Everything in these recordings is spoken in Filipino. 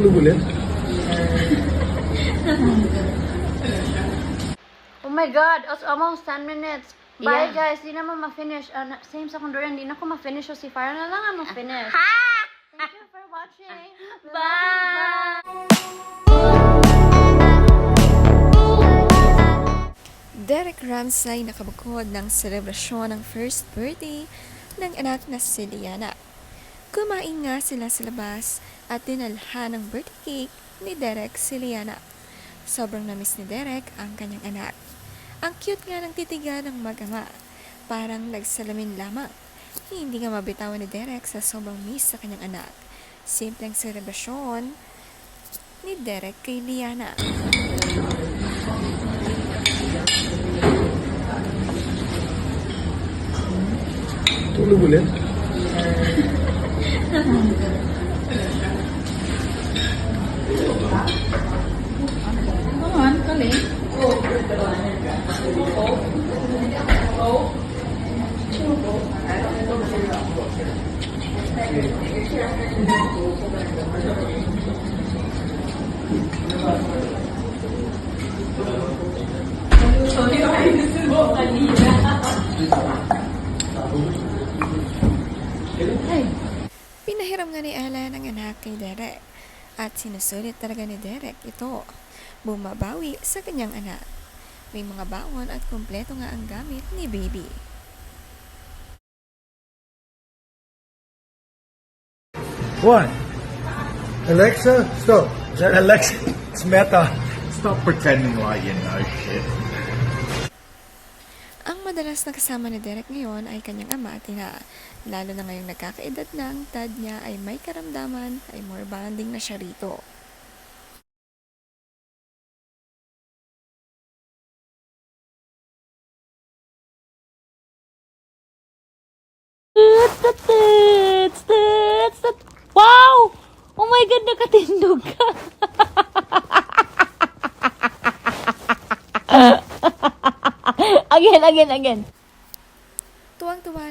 Tulog ulit? Oh my God, it's almost 10 minutes. Bye Yeah. guys, di naman ma-finish. Uh, same sa kondorian, di na ko ma-finish. So si Farah na lang ang ma-finish. Thank you for watching. You. Bye! Derek Ramsay nakabukod ng selebrasyon ng first birthday ng anak na si Liana. Kumain nga sila sa labas at dinalhan ng birthday cake ni Derek si Liana. Sobrang namiss ni Derek ang kanyang anak. Ang cute nga ng titiga ng mag-ama. Parang nagsalamin lamang. Hindi nga mabitawan ni Derek sa sobrang miss sa kanyang anak. Simpleng selebrasyon ni Derek kay Liana. Tulog ulit? Naman, kali. Sorry, ay gusto mo kanina. Hey. Pinahiram nga ni Ellen ang anak kay Derek at sinusulit talaga ni Derek ito. Bumabawi sa kanyang anak. May mga baon at kumpleto nga ang gamit ni baby. One. Alexa, stop. Alexa, it's Meta. Stop pretending like you know shit. Ang madalas na kasama ni Derek ngayon ay kanyang ama at ina. Lalo na ngayong nagkakaedad na ang tad niya ay may karamdaman ay more bonding na siya rito. Tits, tits, tits. Wow! Oh my God, nakatindog ka. again, again, again.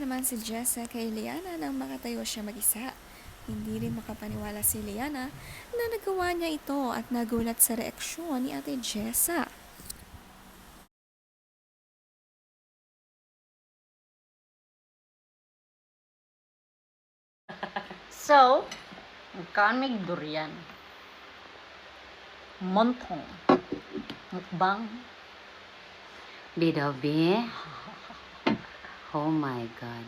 Naman si Jessa kay Liana nang makatayo siya mag-isa. Hindi rin makapaniwala si Liana na nagawa niya ito at nagulat sa reaksyon ni ate Jessa. So, may durian. Montong. Mukbang. Bidabi. Oh my God.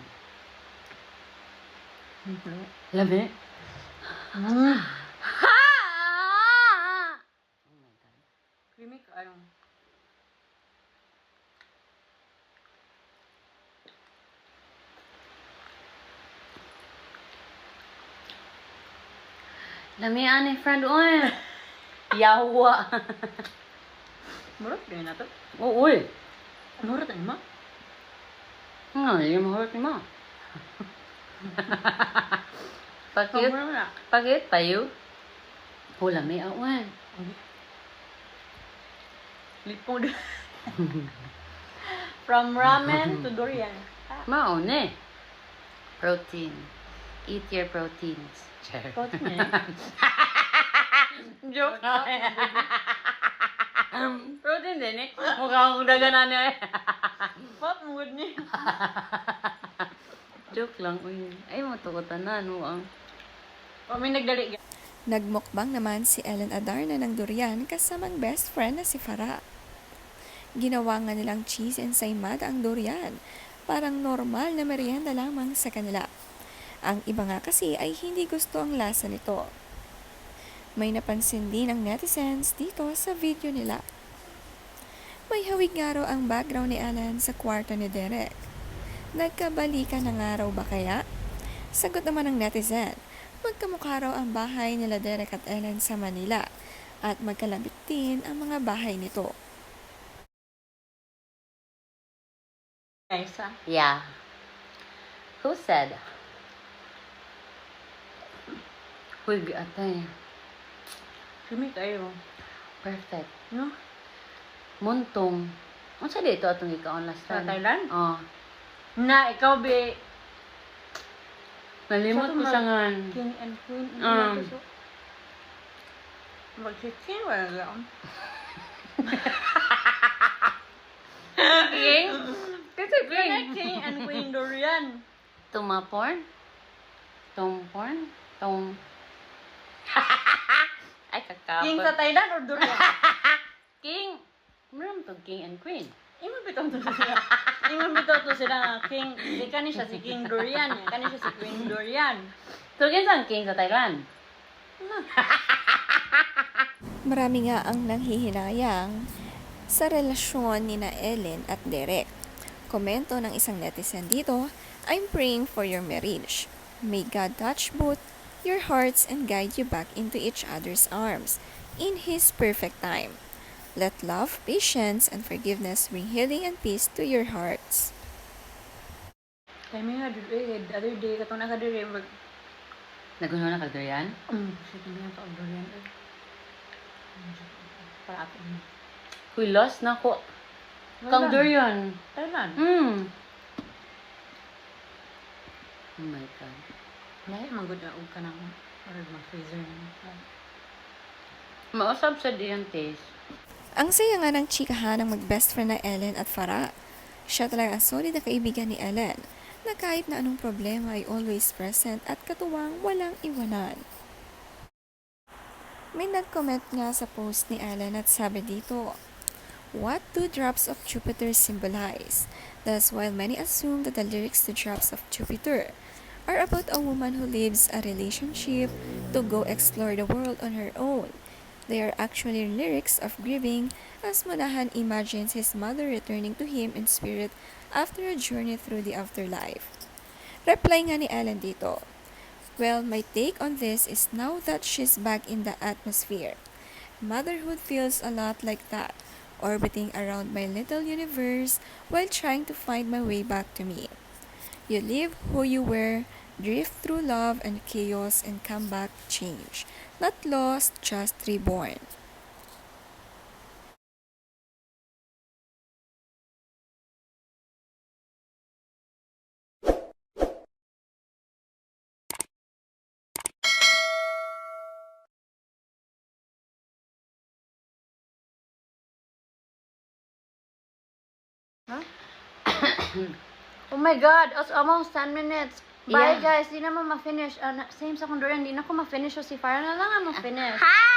Labi. Mm. Ha! Oh my God. Creamy ka ano. Lami ani friend oy. Yawa. Murot din na to. Oo, uy. Murot din mo. Nga, yung mahulot ni ma. Pakit. Pakit tayo. Oh, lami awan. Lipong din. From ramen to durian. Maon eh. Protein. Eat your proteins. Sure. Protein eh. Joke na. Protein din eh. Mukha akong daganan niya eh. What mood ni? Joke lang. Uy. Ay, matukutan na. Ano ang... O may nagdali. Nagmukbang naman si Ellen Adarna ng durian kasamang best friend na si Farah. Ginawa nga nilang cheese and saymada ang durian. Parang normal na merienda lamang sa kanila. Ang iba nga kasi ay hindi gusto ang lasa nito. May napansin din ang netizens dito sa video nila. May hawig nga raw ang background ni Ellen sa kwarto ni Derek. Nagkabalikan na nga raw ba kaya? Sagot naman ng netizen, magkamukha raw ang bahay nila Derek at Ellen sa Manila at magkalapit din ang mga bahay nito. Nice ah. Yeah. Who said? Huwag atay. Creamy kayo. Perfect. No? Muntong. Ano sa dito atong ikaon last Sa time? Thailand? Oh. Na, ikaw be Nalimot ko Sa sa ngan. king and queen. Um. Mag-chicken, wala lang. King? Kasi King. King and Queen Dorian. Tumaporn? Tumporn? Tum... Ay, kakapot. King sa Thailand or Dorian? King. Meron to King and Queen. Imo bitaw to sila. Imo bitaw to sila King. Di kani siya si King Dorian. Kani siya si Queen Dorian. So, kinsan King sa Thailand? Marami nga ang nanghihinayang sa relasyon ni na Ellen at Derek. Komento ng isang netizen dito, I'm praying for your marriage. May God touch both your hearts and guide you back into each other's arms in His perfect time. Let love, patience, and forgiveness bring healing and peace to your hearts. Kaya may nga, eh, the other day, katong nakadiri, mag... Naguno na? Um, shit, hindi yan sa Dorian. eh. Para ato. Kuy, lost na ko. Dorian. Thailand. Hmm. Oh my God. Lahi, magod na ka ng parang mag-freezer na. Mausap sa diyan taste. Ang saya nga ng chikahan ng mag-best friend na Ellen at Farah. Siya talaga ang solid na kaibigan ni Ellen, na kahit na anong problema ay always present at katuwang walang iwanan. May nag-comment nga sa post ni Ellen at sabi dito, What do drops of Jupiter symbolize? Thus, while many assume that the lyrics to Drops of Jupiter are about a woman who leaves a relationship to go explore the world on her own, they are actually lyrics of grieving as Monahan imagines his mother returning to him in spirit after a journey through the afterlife. Reply nga ni Ellen dito, Well, my take on this is now that she's back in the atmosphere. Motherhood feels a lot like that, orbiting around my little universe while trying to find my way back to me. You live who you were, drift through love and chaos, and come back changed. Not lost, just reborn. Oh my God, it's almost 10 minutes. Bye Yeah. guys, di na mo ma-finish. Uh, same sa Honduran, di na ko ma-finish. So si Farah na lang ang ma-finish. Thank